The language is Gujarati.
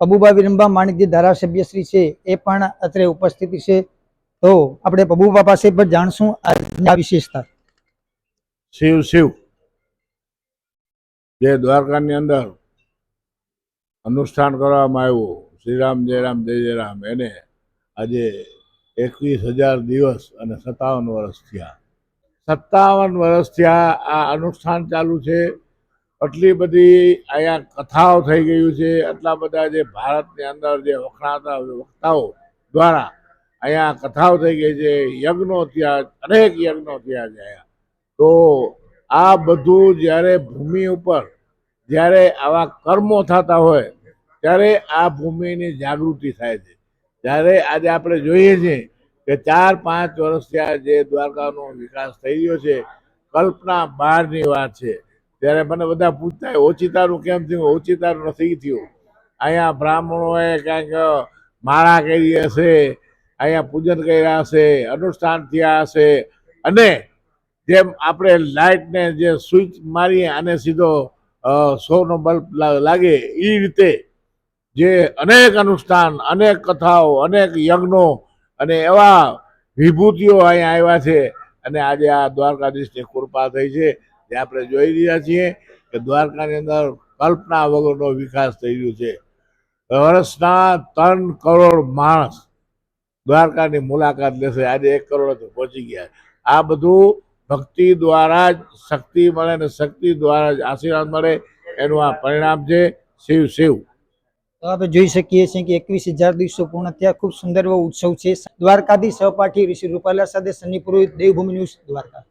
પબુભા વિરંબા માણિક જે ધારાસભ્ય શ્રી છે, એ પણ અત્રે ઉપસ્થિત છે. તો આપણે પબુભા પાસે પણ જાણશું આ વિશેષતા. શિવ શિવ. જે દ્વારકાની અંદર અનુષ્ઠાન કરવામાં આવ્યું, શ્રીરામ, જય રામ, જય જય રામ, એને આજે એકવીસ હજાર દિવસ અને સત્તાવન વર્ષ થયા. સત્તાવન વર્ષ થયા આ અનુષ્ઠાન ચાલુ છે. આટલી બધી અહીંયા કથાઓ થઈ ગયું છે. આટલા બધા જે ભારતની અંદર જે વખણાતા વક્તાઓ દ્વારા અહીંયા કથાઓ થઈ ગઈ છે. યજ્ઞો થયા, અનેક યજ્ઞો થયા છે અહીંયા. તો આ બધું જ્યારે ભૂમિ ઉપર જ્યારે આવા કર્મો થતા હોય, ત્યારે આ ભૂમિની જાગૃતિ થાય છે. જ્યારે આજે આપણે જોઈએ છીએ કે ચાર પાંચ વર્ષથી આ જે દ્વારકાનો વિકાસ થઈ ગયો છે, કલ્પના બહારની વાત છે. ત્યારે મને બધા પૂછતા હોય, ઓચિતાનું કેમ થયું? ઓચિતારું નથી થયું? અહીંયા બ્રાહ્મણોએ કાંઈક માળા કરી હશે અહીંયા પૂજન કર્યા હશે અનુષ્ઠાન થયા હશે. અને જેમ આપણે લાઇટને જે સ્વિચ મારીએ અને સીધો સોનો બલ્બ લાગે એ રીતે જે અનેક અનુષ્ઠાન અનેક કથાઓ અનેક યજ્ઞો અને એવા વિભૂતિઓ અહીંયા આવ્યા છે. અને આજે આ દ્વારકાધીશની કૃપા થઈ છે. જે આપણે જોઈ રહ્યા છીએ કે દ્વારકાની અંદર કલ્પના વગરનો વિકાસ થઈ રહ્યો છે. વર્ષના ત્રણ કરોડ માણસ દ્વારકાની મુલાકાત લેશે. આજે એક કરોડ પહોંચી ગયા. આ બધું ભક્તિ દ્વારા જ શક્તિ મળે અને શક્તિ દ્વારા જ આશીર્વાદ મળે એનું આ પરિણામ છે શિવ શિવ. તો આપણે જોઈ શકીએ છીએ કે એકવીસ હજાર દિવસો પૂર્ણ થયા. ખૂબ સુંદર એવો ઉત્સવ છે. દ્વારકાથી સહપાઠી ઋષિ રૂપાલા સાથે સન્ની દેવભૂમિ ન્યૂઝ દ્વારકા.